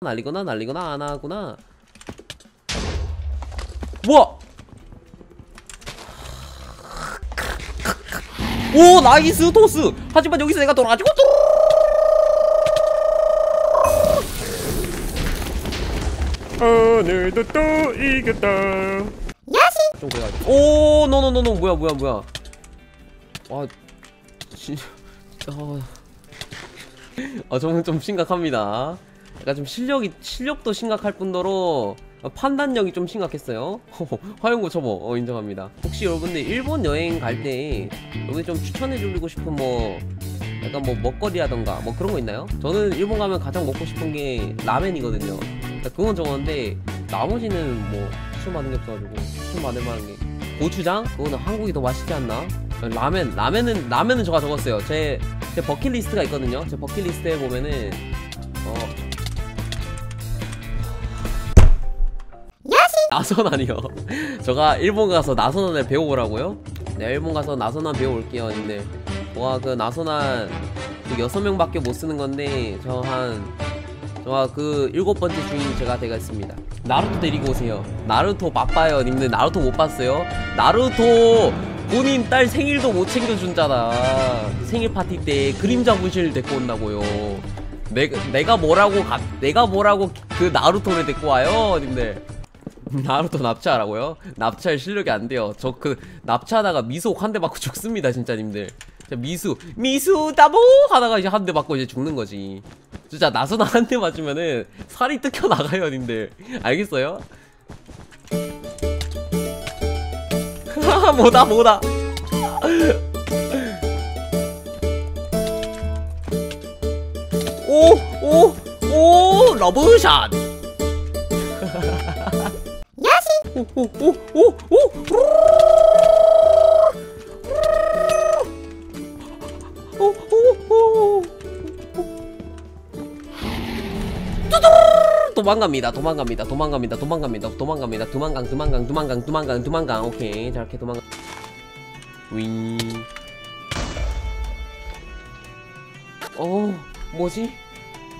날리거나 날리거나 안 하구나. 뭐야 오 나이스 토스! 하지만 여기서 내가 돌아가지고 오늘도 또 이겼다. 좀 그래가지고 오 노노노노 뭐야 뭐야 뭐야. 아 진짜 아, 아 저는 좀 심각합니다 약간 좀 실력이 실력도 심각할 뿐더러 판단력이 좀 심각했어요 화용구 초보 어, 인정합니다 혹시 여러분들 일본 여행 갈 때 여러분들 좀 추천해드리고 싶은 뭐 약간 뭐 먹거리라던가 뭐 그런 거 있나요? 저는 일본 가면 가장 먹고 싶은 게 라멘이거든요 그러니까 그건 적었는데 나머지는 뭐 추천 받은 게 없어가지고 추천 받을 만한 게 고추장? 그거는 한국이 더 맛있지 않나? 라멘 라멘은 라멘은 제가 적었어요 제, 제 버킷리스트가 있거든요 제 버킷리스트에 보면은 어 나선 아니요 제가 일본 가서 나선한을 배워보라고요? 네 일본 가서 나선한 배워올게요 님들 뭐가 그 나선한 그 여섯 명밖에 못 쓰는 건데 저 한 저가 그 일곱 번째 주인 제가 되겠습니다. 나루토 데리고 오세요. 나루토 바빠요, 님들. 나루토 못 봤어요? 나루토 본인 딸 생일도 못 챙겨준잖아. 생일 파티 때 그림자 분실 데리고 온다고요. 내가 내가 뭐라고 가, 내가 뭐라고 그 나루토를 데리고 와요, 님들. 나루토 납치하라고요? 납치할 실력이 안 돼요. 저 그 납치하다가 미소 한대 맞고 죽습니다, 진짜 님들. 진짜 미수 미수 다보 하다가 이제 한 대 맞고 이제 죽는 거지. 진짜 나서나 한 대 맞으면은 살이 뜯겨 나가요, 님들. 알겠어요? 뭐다 뭐다. 오, 오, 오, 러브샷. 오, 오, 오, 오, 오. 오, 오, 오. 도망갑니다 도망갑니다 도망갑니다 도망갑니다 도망갑니다 도망강 도망강 도망강 도망강 도망강 오케이 저렇게 도망가 윙 어, 뭐지?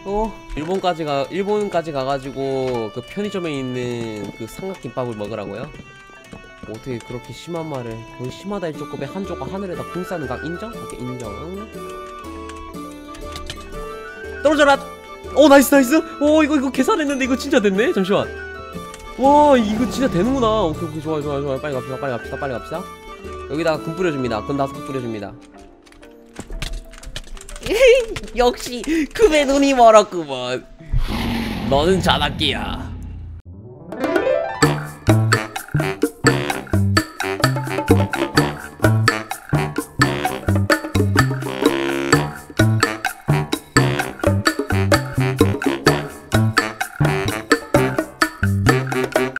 어, 일본까지 가, 일본까지 가가지고 그 편의점에 있는 그 삼각김밥을 먹으라고요? 어떻게 그렇게 심한 말을 거의 심하다 일 조금에. 한 조각 하늘에다 붕 싸는 각 인정? 오케이 인정. 떨어져라! 오 나이스 나이스! 오 이거 이거 계산했는데 이거 진짜 됐네? 잠시만. 와 이거 진짜 되는구나. 오케이 오케이. 좋아요 좋아요 좋아요. 빨리 갑시다 빨리 갑시다 빨리 갑시다. 여기다가 금 뿌려줍니다. 금 다섯 개 뿌려줍니다 역시 그의 눈이 멀었구먼. 너는 자나끼야.